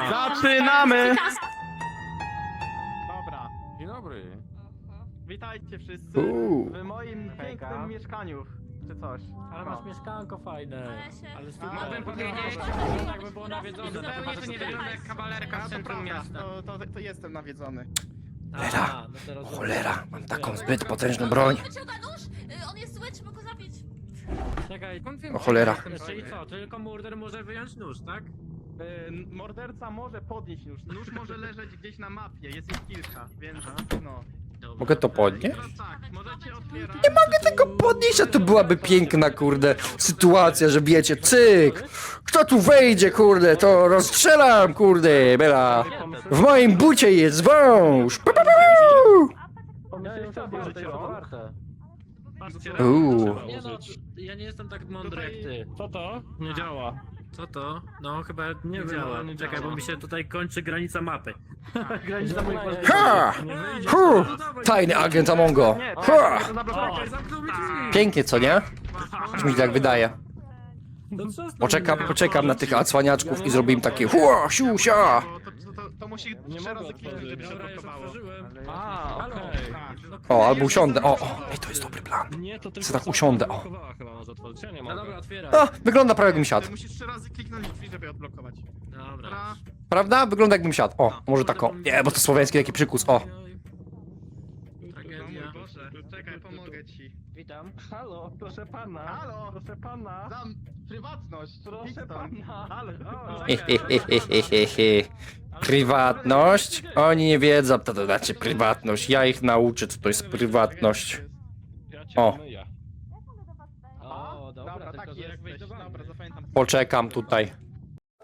Zaczynamy! Dobra, Dzień dobry. witajcie wszyscy Uuu. w moim Hejka. pięknym mieszkaniu, czy coś. Ale No. masz mieszkanko fajne. Ale się- Ale super. mogłem powiedzieć, powiedzieć, jakby było nawiedzone. Zupełnie to nie wygląda jak kawalerka w centrum miasta. To, to, to jestem nawiedzony. Cholera. no to rozumiem. Cholera, mam taką zbyt potężną broń. Wyciąga nóż! Y, On jest zły, trzeba go zabić. Czekaj, O cholera. jeszcze i co? Tylko murder może wyjąć nóż, tak? Y, morderca może podnieść nóż. Nóż może leżeć gdzieś na mapie, jest ich kilka, więc no. Mogę to podnieść? Teraz tak, możecie otwierać. Nie mogę tego podnieść, a to byłaby piękna, kurde, sytuacja, że wiecie, cyk! Kto tu wejdzie, kurde, to rozstrzelam, kurde, bela. W moim bucie jest wąż! Pa, pa, pa, pa. Ja jestem że to jest otwarte. Patrzcie, Uuu. Nie no, ja nie jestem tak mądry jak ty. Co to? Nie działa. Co to? No chyba nie Nie działa. działa, nie Czekaj, działa. bo mi się tutaj kończy granica mapy. granica moich Ha! Hu! Tajny agent Amongo. Ha! jest zablokować. Czekaj, zamknął mi drzwi. Pięknie, co nie? Aż mi się tak wydaje. To co z tym Poczekam, poczekam na tych odsłaniaczków i zrobię im takie hua, siu, sia. To, musi Nie trzy mogę razy kliknąć, otworzyć. żeby się Dobra, już odblokowało. otworzyłem. A, Halo? okej. Tak. O, albo usiądę, o, o, ej, to jest dobry plan. Nie, to tylko tak usiądę, o. chyba może otworzyć. Ja nie No mogę. dobra, otwieraj. A, wygląda prawie jakbym siadł. Ty musisz trzy razy kliknąć drzwi, żeby odblokować. Dobra. Dobra. Prawda? Wygląda jakbym siadł. O, może tak o. Nie, bo to słowiański taki przykus, o. O Tragedia. mój Boże, czekaj, pomogę ci. Witam. Halo, proszę pana. Halo? Proszę pana. Dam prywatność. Proszę pana. Ale, o, He, he, he, he, he, he. Prywatność? Oni nie wiedzą, co to znaczy prywatność. Ja ich nauczę, co to jest prywatność. O. dobra, tak jesteś. Dobra, zapamiętam. Poczekam tutaj.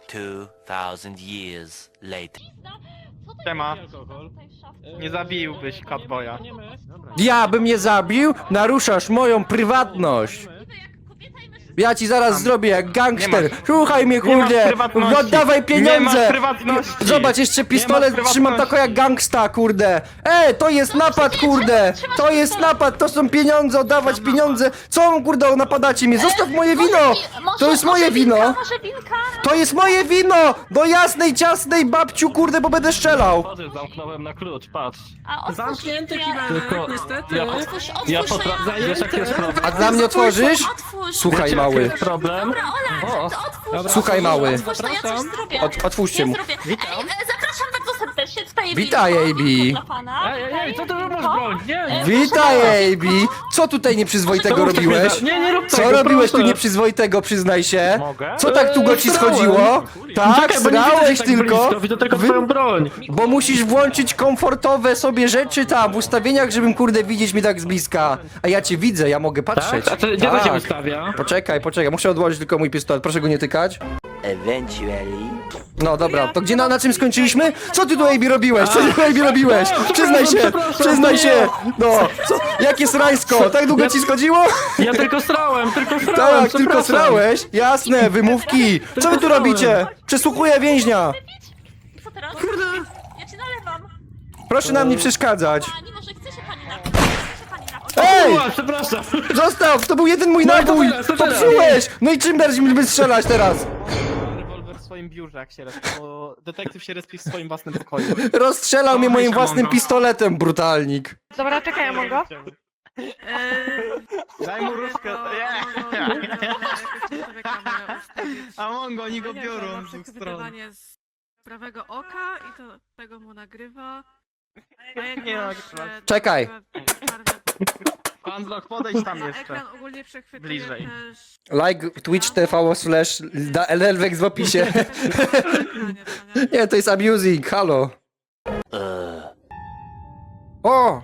2000 years later. Siema. szafce? Nie zabiłbyś Catboya. Ja bym je zabił? Naruszasz moją prywatność. Niby jak kobieta i mężczyzna. Ja ci zaraz zrobię jak gangster. Słuchaj mnie, Nie masz kurde. prywatności. Oddawaj Nie masz pieniądze. prywatności. Zobacz, jeszcze pistolet trzymam tako jak gangsta, kurde. E, to jest napad, kurde. To jest napad, to są pieniądze, oddawać pieniądze. Co, kurde, napadacie mnie? Zostaw moje wino. Może- To jest może moje winka, wino. Może winka? To jest moje wino! Do jasnej, ciasnej babciu, kurde, bo będę strzelał! Zamknąłem na klucz, patrz. A otwórz Zamknięty ja- Tylko- niestety. ja- Otwórz, otwórz, Ja to potrafię. ja... Wiesz jaki jest problem? A dla mnie otworzysz? Otwórz. Słuchaj, Wiecie, mały. problem? Dobra, Ola, O. to otwórz. Słuchaj, mały. Otwórz, to ja coś Zapraszam. zrobię. Ot- otwórzcie ja mu. Zrobię. Ej, e, zapraszam bardzo serdecznie, Witaj, winko, AB. winko dla pana. Ej, ej, ej, co ty Tutaj masz broń? Nie, nie. Witaj, AB! Co tutaj nieprzyzwoitego robiłeś? za- Nie, nie rób Co tego, robiłeś tu proszę. nieprzyzwoitego, przyznaj się? Mogę? Co tak długo ci Eee, schodziło? Tak, Czekaj, bo nie widzę srałeś tak tylko? Blisko, widzę tylko Wy- twoją broń. Bo musisz włączyć komfortowe sobie rzeczy tam w ustawieniach, żebym kurde widzieć mi tak z bliska. A ja cię widzę, ja mogę patrzeć. Tak? A to, gdzie to się Tak. wystawia? Poczekaj, poczekaj, muszę odłożyć tylko mój pistolet, proszę go nie tykać. Eventually. No dobra, to gdzie na, na czym skończyliśmy? Co ty tu AB robiłeś? Co ty tu AB robiłeś? Przyznaj się, przepraszam, przyznaj nie. się! No, co? Jakie srańsko? Tak długo ci schodziło? Ja tylko srałem, tylko srałem, Tak, tylko przepraszam. srałeś? Jasne, wymówki! Co wy tu srałem. robicie? Przesłuchuję więźnia! Co teraz? Ja ci nalewam. Proszę nam nie przeszkadzać. Pani, może chce się pani napić? Chce się pani napić? Ej! Uła, przepraszam. Zostaw! To był jeden mój No to nabój! teraz, to teraz. Popsułeś! No i czym będziemy strzelać teraz? Swoim biurze, jak się respi, bo detektyw się respi w swoim własnym pokoju. Rozstrzelał mnie moim własnym pistoletem, brutalnik. Dobra, czekaj, ja mogę. Daj mu różkę. A Mongo, oni go biorą z dwóch stron. z prawego oka i to tego mu nagrywa. A jak Nie masz, e, Czekaj. Panzlock, podejdź tam Na jeszcze. ekran ogólnie przechwytuje Bliżej. też... Like Twitch TV slash da- LLWEX w opisie. ekranie, co nie? Nie, to jest abusing, halo. O!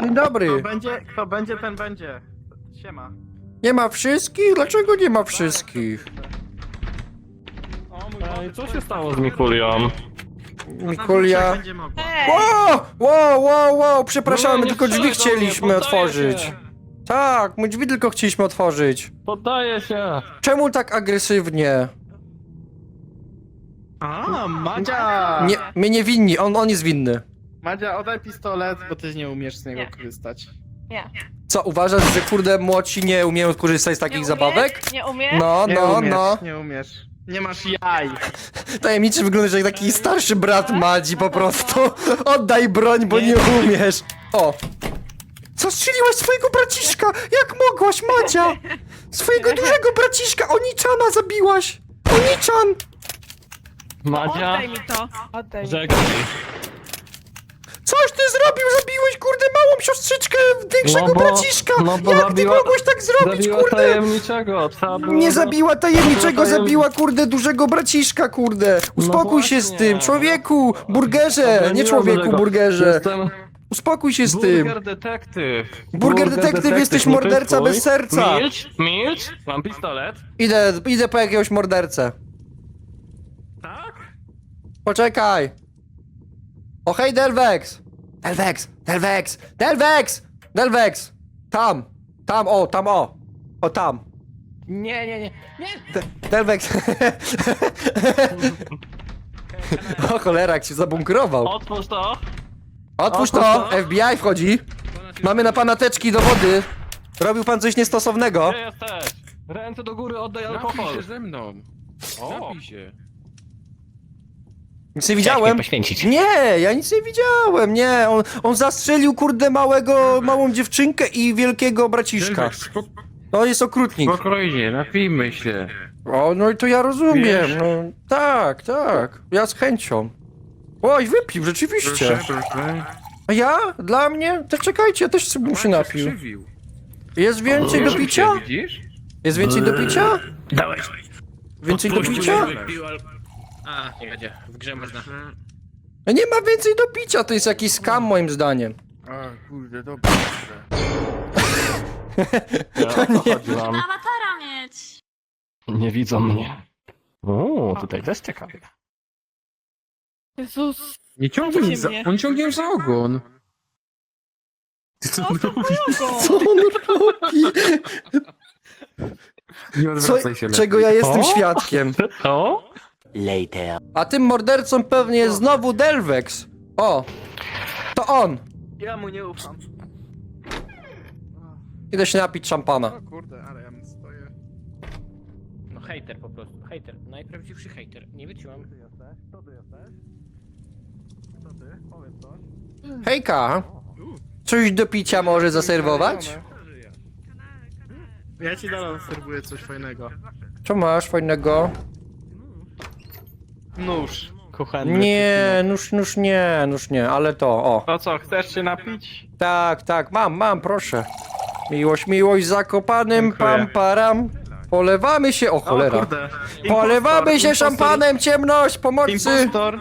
Dzień dobry. Kto będzie, kto będzie, ten będzie. Siema. Nie ma wszystkich? Dlaczego nie ma wszystkich? O mój Boże, co się stało z Mikulią? Mikulia. Będzie mogła. Wow, wow, wow, wow, przepraszamy, No, nie tylko drzwi strzelaj do mnie, chcieliśmy poddaję otworzyć. się. Tak, my drzwi tylko chcieliśmy otworzyć. Poddaję się. Czemu tak agresywnie? A, Madzia! Nie, my nie winni, on, on jest winny. Madzia, oddaj pistolet, bo ty nie umiesz z niego Nie. korzystać. Nie. Co, uważasz, że kurde młodsi nie umieją korzystać z takich Nie umie? zabawek? Nie umie? No, Nie no, umiesz, no. nie umiesz. Nie masz jaj. Tajemniczy wyglądasz jak taki starszy brat Madzi po prostu. Oddaj broń, bo nie umiesz. O! Zastrzeliłaś swojego braciszka! Jak mogłaś, Madzia? Swojego dużego braciszka Oniczana zabiłaś! Oniczan! Madzia, Oddaj mi to. Oddaj mi. żegnaj. Coś ty zrobił? Zabiłeś, kurde, małą siostrzyczkę większego No bo- braciszka! no bo Jak ty zabiła- mogłeś tak zrobić, Zabiła kurde? tajemniczego, trzeba było... Nie zabiła tajemniczego, Zabiła tajem- zabiła kurde dużego braciszka, kurde. Uspokój się z właśnie. tym, człowieku, burgerze, nie człowieku, dużego. burgerze. Jestem Uspokój się z tym. burger detektyw. Burger detektyw, jesteś morderca bez serca. Milcz, milcz, mam pistolet. Idę, idę po jakiegoś mordercę. Tak? Poczekaj. O hej, Delvex. Delvex, Delvex, Delvex, Delvex. Tam, tam, o, tam, o. O, tam. Nie, nie, nie. De- Delvex. o cholera, jak się zabunkrował. Otwórz to. Otwórz to. FBI wchodzi. Mamy na pana teczki dowody. Robił pan coś niestosownego. Gdzie jesteś? Ręce do góry, oddaj Napij alkohol. się ze mną. O. Napij się. Nic nie widziałem. Nie, ja nic nie widziałem, nie. On, on zastrzelił, kurde, małego, małą dziewczynkę i wielkiego braciszka. To jest okrutnik. Spokojnie, napijmy się. O, no i to ja rozumiem. Wiesz. No, tak, tak. Ja z chęcią. Oj, wypił, rzeczywiście. proszę. A ja? Dla mnie? To czekajcie, ja też sobie bym się napił. Skrzywił. Jest więcej do picia? Widzisz? Jest więcej do picia? Dawaj. Więcej do picia? A, nie będzie. W grze można. No nie ma więcej do picia, to jest jakiś skam moim zdaniem. A, kurde, dobra. Ja o to chodziłam. Awatara mieć. Nie widzą mnie. O, tutaj też ciekawe. Jezus. Nie ciągnij za... mnie. On ciągnie za ogon. Co to moją Co on robi? Nie Co, odwracaj się czego ja jestem O? świadkiem? O? Later. A tym mordercą pewnie jest znowu Delvex. O, to on. Ja mu nie ufam. Idę się napić szampana. O kurde, ale ja stoję. No hejter po prostu, hejter. Najprawdziwszy hejter. Nie wyciąłem. Ty jesteś? Kto ty jesteś? Kto ty? Powiedz coś. Hejka, coś do picia może zaserwować? Ja ci dalej serwuję coś fajnego. Co masz fajnego? Nóż. Kuchenny. Nie, nóż, nóż nie, nóż nie, ale to, o. To co, chcesz się napić? Tak, tak, mam, mam, proszę. Miłość, miłość z zakopanym, Dziękuję. pam, param. Polewamy się, o cholera. Kurde. Polewamy się Impostor, szampanem, ciemność, pomocy. Impostor.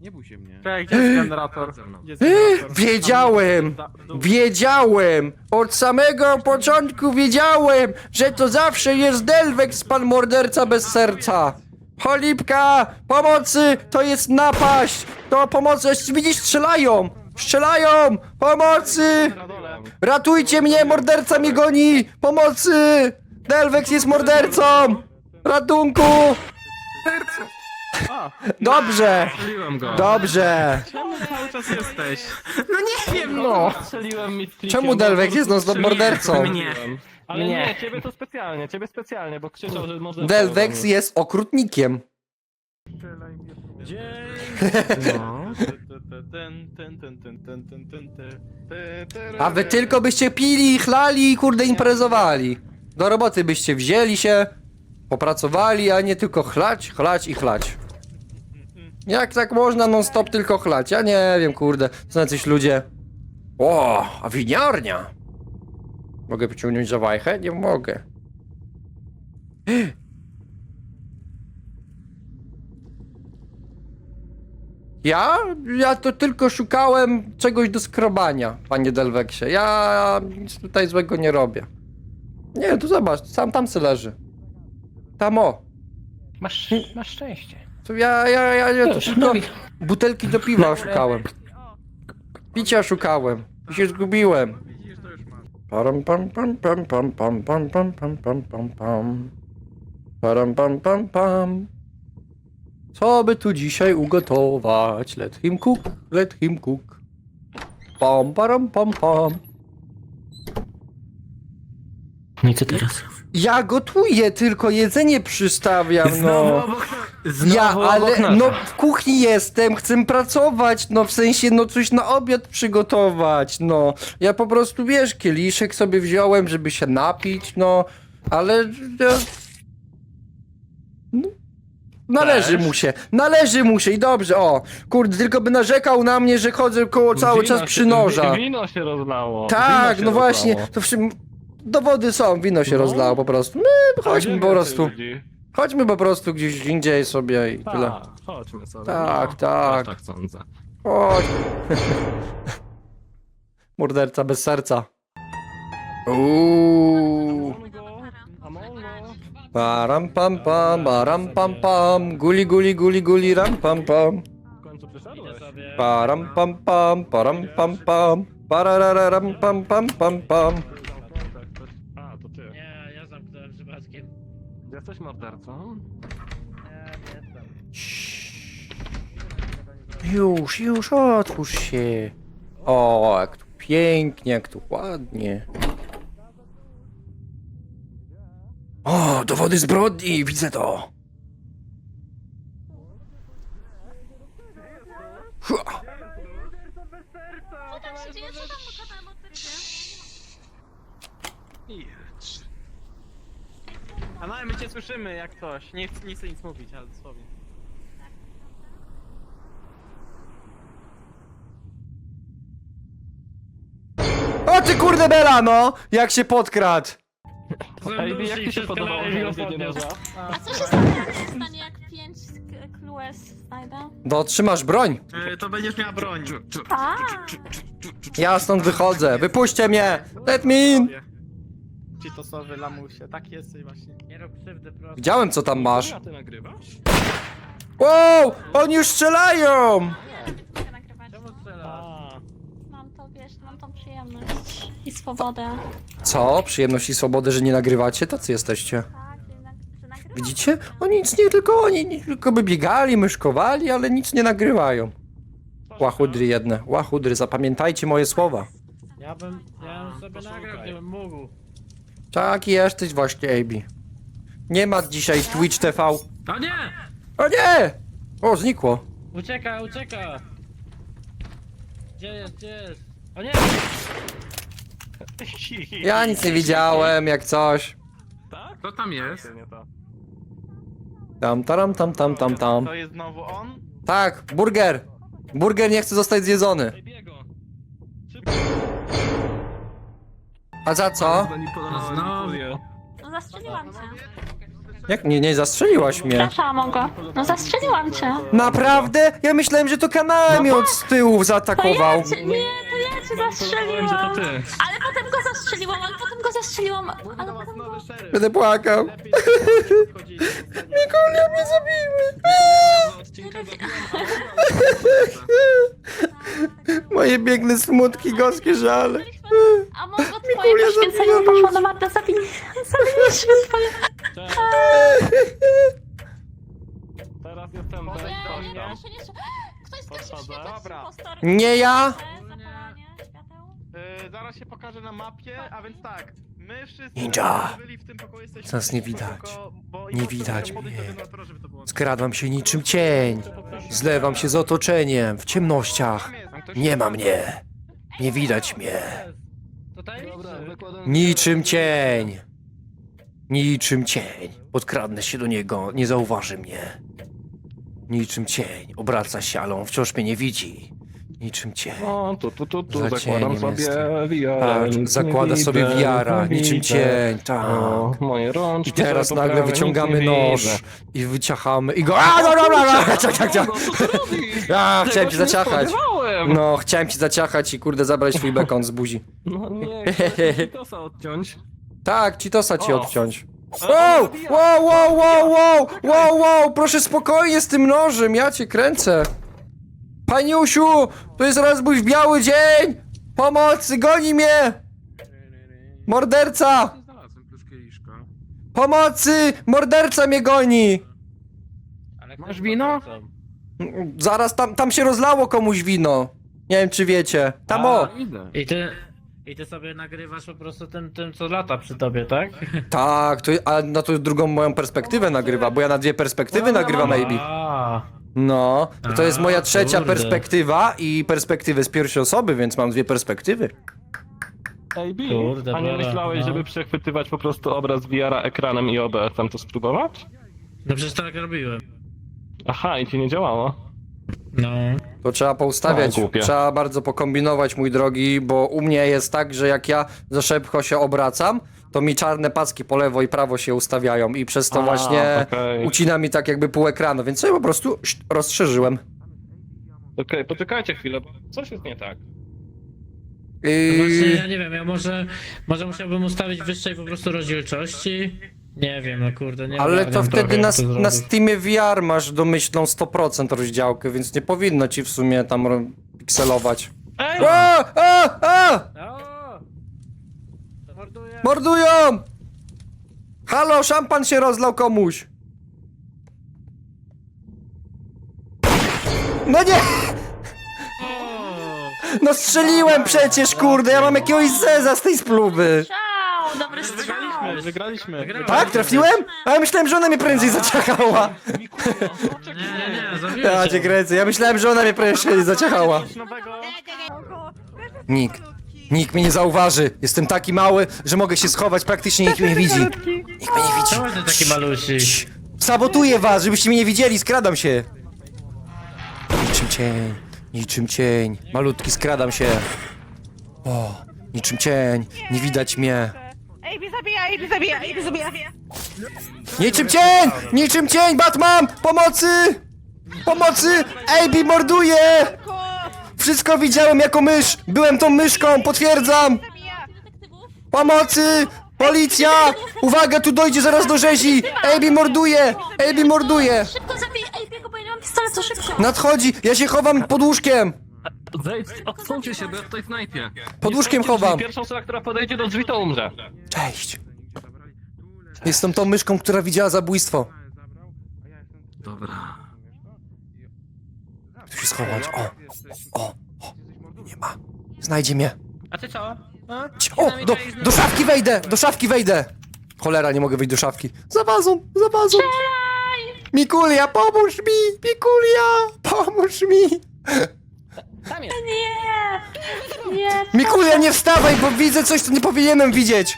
Nie bój się mnie. Czekaj, gdzie jest generator? Gdzie jest Yy, generator? Wiedziałem, Da- wiedziałem, od samego początku wiedziałem, że to zawsze jest Delvex, pan morderca bez serca. Cholipka, pomocy, to jest napaść, to pomocy, widzisz, strzelają, strzelają, pomocy, ratujcie mnie, morderca mnie goni, pomocy, Delvex jest mordercą, ratunku, A, dobrze, Strzeliłem go. dobrze. czemu cały czas jesteś? No. Strzeliłem mi z klikiem, Czemu Delvex jest non-stop Strzeliłem. mordercą? Mnie. Ale Mnie. nie, ciebie to specjalnie, ciebie specjalnie, bo krzyczał, że może... Delvex jest okrutnikiem. A wy tylko byście pili, chlali i kurde imprezowali. Do roboty byście wzięli się, popracowali, a nie tylko chlać, chlać i chlać. Jak tak można non stop tylko chlać? Ja nie wiem, kurde. Są jacyś ludzie. O, a winiarnia. Mogę pociągnąć za wajchę? Nie mogę. Ja? Ja to tylko szukałem czegoś do skrobania, panie Delveksie. Ja nic tutaj złego nie robię. Nie, tu zobacz, sam tam se leży. Tam o. Masz, masz szczęście. Tu ja, ja, ja, ja to butelki do piwa szukałem. Picia szukałem. I się zgubiłem. To. Param pam pam pam pam pam pam pam pam pam pam pam. Param pam pam pam. Co by tu dzisiaj ugotować? Let him cook, let him cook. Pam param pam pam. No i co teraz? Ja gotuję, tylko jedzenie przystawiam, no. Znowu Ja, obok ale nasza. no w kuchni jestem, chcę pracować, no w sensie no coś na obiad przygotować, no. Ja po prostu, wiesz, kieliszek sobie wziąłem, żeby się napić, no, ale... Ja... No, należy Też? mu się, należy mu się i dobrze, o. Kurde, tylko by narzekał na mnie, że chodzę koło cały Wino czas się- przy noża. wi- Wino się rozlało. Tak, wino no się właśnie, rozlało. to wszy... Dowody są, wino się No. rozlało po prostu. A chodźmy po prostu. ludzi? Chodźmy po prostu gdzieś indziej sobie i tyle. Tak, chodźmy sobie. Tak, no, tak. Też tak sądzę. Chodź. Morderca bez serca. Uuu. Param pam pam, param pam pam, guli guli guli guli ram pam pam. W końcu przyszedłeś? Param pam pam, param pam pam, pam pam pam pam. A, to ty. Nie, ja zamknąłem przypadkiem. Jesteś mordercą? Już, już, otwórz się. O, jak tu pięknie, jak tu ładnie. O, dowody zbrodni, widzę to. Co tam się dzieje? Co tam pokazałem od Jedź. A no, my cię słyszymy jak coś. Nie, nie chcę nic mówić, ale dosłownie. O ty kurde bela, no! Jak się podkradł. Ej, jak ci się podobało, że noża? A co się stanie, jak się stanie, jak pięć k- clues znajdę? No, trzymasz broń. E, to będziesz miała broń. A, Ja stąd wychodzę. Wypuśćcie mnie. Let me in. Cheetosowy lamusie, tak jesteś właśnie. Nie rób krzywdy, proszę. Widziałem, co tam masz. A ty nagrywasz? Wow! Oni już strzelają! nie, nie mogę nagrywać. Czemu strzelasz? A, Mam to, wiesz, mam tą przyjemność i swobodę. Co? Przyjemność i swobodę, że nie nagrywacie? Tacy jesteście. Tak, że nag- że nagrywam. Widzicie? Oni nic nie, tylko oni nie- tylko by biegali, myszkowali, ale nic nie nagrywają. Łachudry jedne. Łachudry, zapamiętajcie moje słowa. Ja bym, ja bym sobie nagrał, gdybym mógł. Tak jesteś właśnie, AB. Nie ma dzisiaj Twitch TV. O nie! O nie! O, znikło. Ucieka, ucieka! Gdzie jest, gdzie jest? O nie! Ja nic nie widziałem, jak coś. Tak? Co tam jest? Nie to. Tam, taram, tam, tam, tam, tam. To jest znowu on? Tak, burger. Burger nie chce zostać zjedzony. Ej, biego! A za co? Znowu. No zastrzeliłam cię. Jak nie, nie zastrzeliłaś mnie? Przepraszam go. No zastrzeliłam cię. Naprawdę? Ja myślałem, że to kanamiot z tyłu To zaatakował. ja cię, nie, to ja cię że to zastrzeliłam. ty. Ale potem go zastrzeliłam, ale potem go zastrzeliłam. Ale potem go... Będę płakał. Nikolia mnie. Odcinka Moje biegne smutki, goskie żale. A może twoje Mikulia poświęcenie poszło do Marta. Zabiliśmy twoje... Teraz jestem Nie, bez nie, konia. proszę, nie Ktoś zgasił Podchodzę. światło, Dobra. impostor. Nie ja. Zapalanie świateł. E, zaraz się pokażę na mapie, a więc tak. My wszyscy Ninja. którzy byli w tym pokoju jesteśmy Nas nie tylko- widać. bo Nie impostor widać musiał podejść mnie. żeby to było. Skradam się niczym cień. Zlewam się z otoczeniem, w ciemnościach. Tam jest, tam ktoś- Nie ma mnie. Nie widać mnie. Wykładam... Niczym cień. Niczym cień. Podkradnę się do niego, nie zauważy mnie. Niczym cień. Obraca się, ale on wciąż mnie nie widzi. Niczym cień. O, tu, tu, tu, tu, Za zakładam cieniem sobie jestem. wiarę. Tak, zakłada sobie wiara, niczym cień, tak. O, moje rączki I teraz nagle poprawię, wyciągamy nic nie nóż widzę. i wyciachamy i go. A, dobra, dobra, dobra, ciach, ciach, ciach. No, co ty robisz? A, chciałem cię zaciachać. No, chciałem ci zaciachać i kurde zabrać twój bekon z buzi. No nie, chcę kosa odciąć. Tak, ci tosa ci O. odciąć. Wow, wow, wow, wow, wow, wow, wow, proszę spokojnie z tym nożem, ja cię kręcę. Paniusiu, to jest rozbój w biały dzień! Pomocy, goni mnie! Morderca! Znalazłem. Pomocy! Morderca mnie goni! Ale Masz wino? Zaraz tam, tam się rozlało komuś wino. Nie wiem czy wiecie. Tam o! Idę. I ty... I ty sobie nagrywasz po prostu tym, tym co lata przy tobie, tak? Tak, to, a na to drugą moją perspektywę nagrywa, bo ja na dwie perspektywy nagrywam AB. A, No, to jest moja A, trzecia kurde. perspektywa i perspektywy z pierwszej osoby, więc mam dwie perspektywy. Ej, Bi, Kurde, a nie dobra, myślałeś, no. żeby przechwytywać po prostu obraz VR-a ekranem i OBS-em to spróbować? no przecież tak robiłem. Aha, i ci nie działało. No. To trzeba poustawiać, O, głupie. trzeba bardzo pokombinować, mój drogi, bo u mnie jest tak, że jak ja za szybko się obracam, to mi czarne paski po lewo i prawo się ustawiają i przez to A, właśnie okej. ucina mi tak jakby pół ekranu, więc sobie po prostu szt, rozszerzyłem. Okej, poczekajcie chwilę, bo coś jest nie tak. No Właśnie Yy, ja nie wiem, ja może, może musiałbym ustawić wyższej po prostu rozdzielczości. Nie wiem, no kurde, nie ale to wtedy na, na. Steamie VR masz domyślną 100% rozdziałkę, więc nie powinno ci w sumie tam ro- pikselować. Ej! A, a, a! O! Morduję! Mordują! Halo, szampan się rozlał komuś! No nie! No strzeliłem przecież, kurde, ja mam jakiegoś zeza z tej spluwy! Strzał! Dobry strzał! Wygraliśmy, wygraliśmy. Wygrałem. Tak, trafiłem? A ja myślałem, że ona mnie prędzej zaciachała. Nie, nie, nie, zabiłem Ja cię. cię kręcę, ja myślałem, że ona mnie prędzej zaciachała. Coś nowego. Nikt, nikt mnie nie zauważy. Jestem taki mały, że mogę się schować, praktycznie nikt mnie nie widzi. Nikt mnie nie widzi. Czemu ty taki malusi? Sabotuję was, żebyście mnie nie widzieli, skradam się. Niczym cień, niczym cień. Malutki, skradam się. O, niczym cień, nie widać mnie. Ej, zabija, ej, zabija, ej, zabija. Niczym cień, niczym cień, Batman, pomocy! Pomocy! AB morduje! Wszystko widziałem jako mysz, byłem tą myszką, potwierdzam! Pomocy! Policja! Uwaga, tu dojdzie zaraz do rzezi! AB morduje! AB morduje! Szybko zabij Ejbiego, bo ja nie mam pistoletu, szybko! Nadchodzi! Ja się chowam pod łóżkiem! Zejdź, odsuńcie się, bo ja tutaj snajpię. Pod łóżkiem chowam. Pierwsza osoba, która podejdzie do drzwi, to umrze. Cześć! Jestem tą myszką, która widziała zabójstwo. Dobra. Tu się schować. O! O! O! Nie ma. Znajdzie mnie. A ty co? A? Ci- O! Do, do szafki wejdę! Do szafki wejdę! Cholera, nie mogę wyjść do szafki. Za wazą! Za wazą! Mikulia, pomóż mi! Mikulia! Pomóż mi! Tam jest. Nie! Nie! Mikulia, nie wstawaj, bo widzę coś, co nie powinienem widzieć!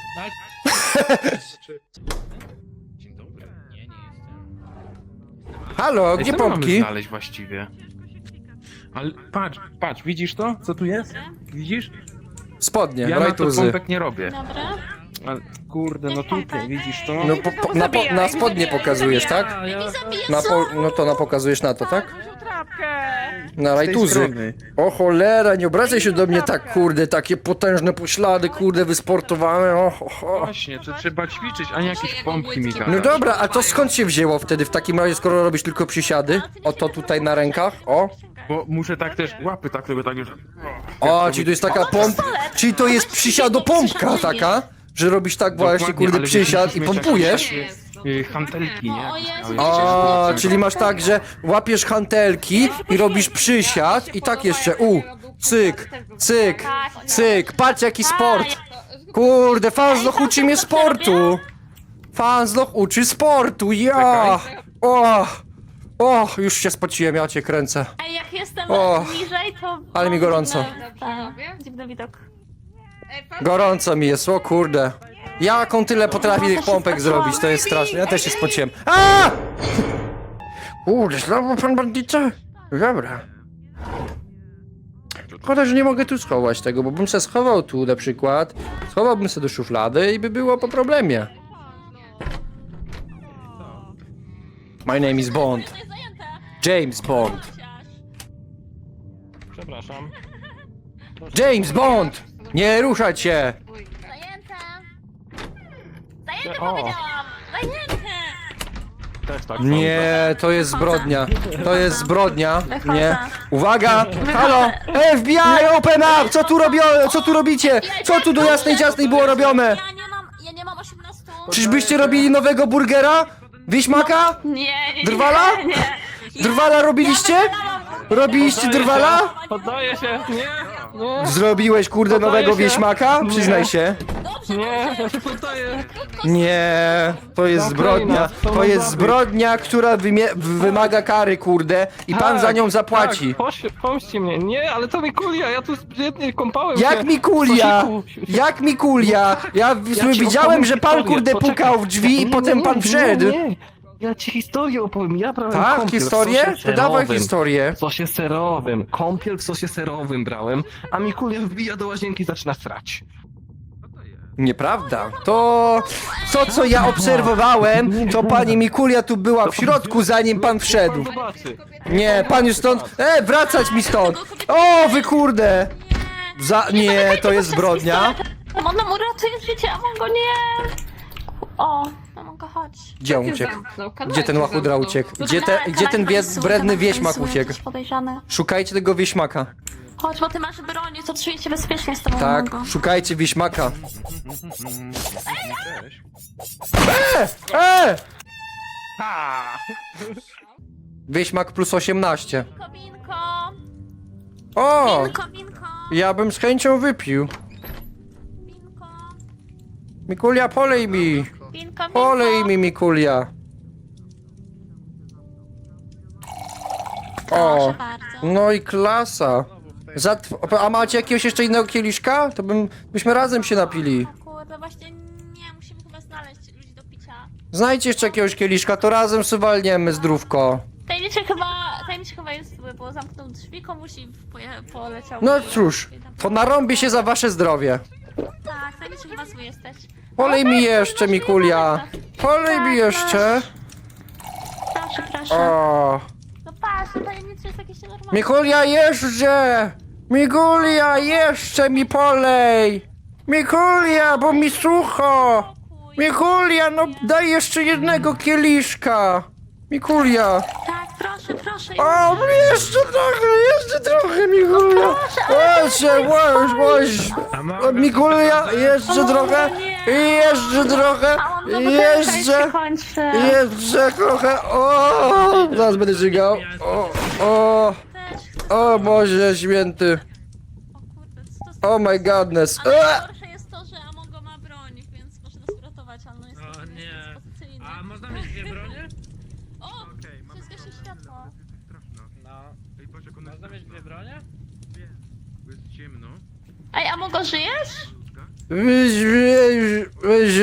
Dzień dobry. Nie, nie jestem. Halo, gdzie co my mamy pompki? znaleźć właściwie? Ale patrz, patrz, widzisz to? Co tu jest? Widzisz? Spodnie, Ja na to rajtuzy. pompek nie robię. Dobra. Ale, kurde, no tutaj, widzisz to? No po, po, na, po, na spodnie pokazujesz, tak? Ja... Na po, no to na pokazujesz na to, tak? Trapkę. Na tej rajtuzy. strony. O cholera, nie obracaj się do mnie tak, kurde, takie potężne poślady, kurde, wysportowane, o, o, o. Właśnie, to trzeba ćwiczyć, a nie jakieś pompki mi No dobra, a to skąd się wzięło wtedy w takim razie, skoro robisz tylko przysiady? Oto tutaj na rękach, o. Bo muszę tak też, łapy tak tego tak już... O, czyli to jest taka pomp... Czyli to jest przysiadopompka taka, że robisz tak właśnie, Dokładnie, kurde, ale przysiad i pompujesz? takie, y, Hantelki, nie? O Jezu, O, czyli masz tak, że łapiesz hantelki i robisz przysiad i tak jeszcze, u, cyk, cyk, cyk, patrz jaki sport. Kurde, Fansloch uczy mnie sportu. Fansloch uczy sportu, ja. O, o, już się spociłem, ja cię kręcę. Ej, jak jestem O, niżej, to... ale mi gorąco. Dziwny, tak, dziwny widok. Gorąco mi jest, o kurde. Jaką tyle potrafi tych pompek zrobić, to jest straszne, ja też się spociłem. A! Kurde, znowu pan bandyta? Dobra. Szkoda, że nie mogę tu schować tego, bo bym se schował tu na przykład. Schowałbym se do szuflady i by było po problemie. My name is Bond. James Bond. Przepraszam. James Bond! Nie ruszać się! O. powiedziałam. Zajęte. Też tak Nie, to jest zbrodnia. To jest zbrodnia. Nie. Uwaga! Halo! FBI, open up! Co tu robią? Co tu robicie? Co tu do jasnej ciasnej było robione? Ja nie mam, ja nie mam 18. Czyżbyście robili nowego burgera? Wieśmaka? Nie, nie, nie. Drwala? Nie. nie. Drwala robiliście? Robiliście drwala? Poddaję się! Nie! nie, Zrobiłeś kurde nowego wieśmaka? Nie. Przyznaj się. Nie, Nie, to jest zbrodnia. to jest zbrodnia, która wymie- wymaga kary, kurde. I pan Tak, za nią zapłaci. Tak, poś, pomści mnie. Nie, ale to mi kulia, ja tu biednie kąpałem się. Jak mi kulia? Jak mi kulia? Ja w- Ja ci widziałem, opowiem że pan historię, kurde poczekaj. pukał w drzwi i Nie, potem nie, pan nie, wszedł. Nie, nie. Ja ci historię opowiem, ja brałem Tak, kąpiel w historię? sosie To dawaj serowym. historię. W sosie serowym, kąpiel w sosie serowym brałem, a Mikulia wbija do łazienki i zaczyna srać. Nieprawda. To, to co ja obserwowałem, to pani Mikulia tu była w środku, zanim pan wszedł. Zobaczy. Nie, pan już stąd... E, wracać mi stąd! O, wy kurde! Za... Nie, to jest zbrodnia. On nam uratuje życie, a Mongo nie. O, a Mongo chodź. Gdzie on uciekł? Gdzie ten łachudra uciekł? Gdzie, te, gdzie ten wie, wredny wieśmak uciekł? Podejrzany. Szukajcie tego wieśmaka. Chodź, bo ty masz broń, to czuję się bezpiecznie z tobą, Tak, Mongo. szukajcie wieśmaka. E! E! Wieśmak plus 18. Kobinko, O! binko, binko, Ja bym z chęcią wypił. binko, Mikulia, polej mi! binko, binko. Polej mi, Mikulia! O! Proszę bardzo. No i klasa. Zatw- a macie jakiegoś jeszcze innego kieliszka? To bym, byśmy razem się napili. O kurde, właśnie nie, musimy chyba znaleźć ludzi do picia. Znajdźcie jeszcze jakiegoś kieliszka, to razem suwalniemy zdrówko. Tajemniczy chyba, tajemniczy chyba jest, bo zamknął drzwi komuś i poje, poleciał. No cóż, to narąbię się za wasze zdrowie. Tak, tajemniczy chyba zły jesteś. Polej mi jeszcze, Mikulia. Polej mi jeszcze. Proszę, proszę. O. No patrz, tajemniczy jest jakiś nienormalny. Mikulia jeszcze! Mikulia jeszcze mi polej! Mikulia, bo mi sucho! Mikulia, no daj jeszcze jednego kieliszka! Mikulia! Tak, proszę, proszę. O, jeszcze trochę, jeszcze trochę, Mikulia! Jeszcze, łoś, łoś! O, Mikulia, jeszcze trochę, i jeszcze trochę, on i jeszcze, jeszcze trochę, o! Zaraz będę żygał, o, o. o Boże święty, O kurde, co to oh my godness, Ale najgorsze jest to, że Amongo ma broń, więc może nas uratować, ale no jest O nie. dyspozycyjny. A można mieć dwie bronie? O! Się zgasi światło. No. Można mieć dwie bronie? Jest ciemno. Ej, Amongo, żyjesz? Weź, weź, weź,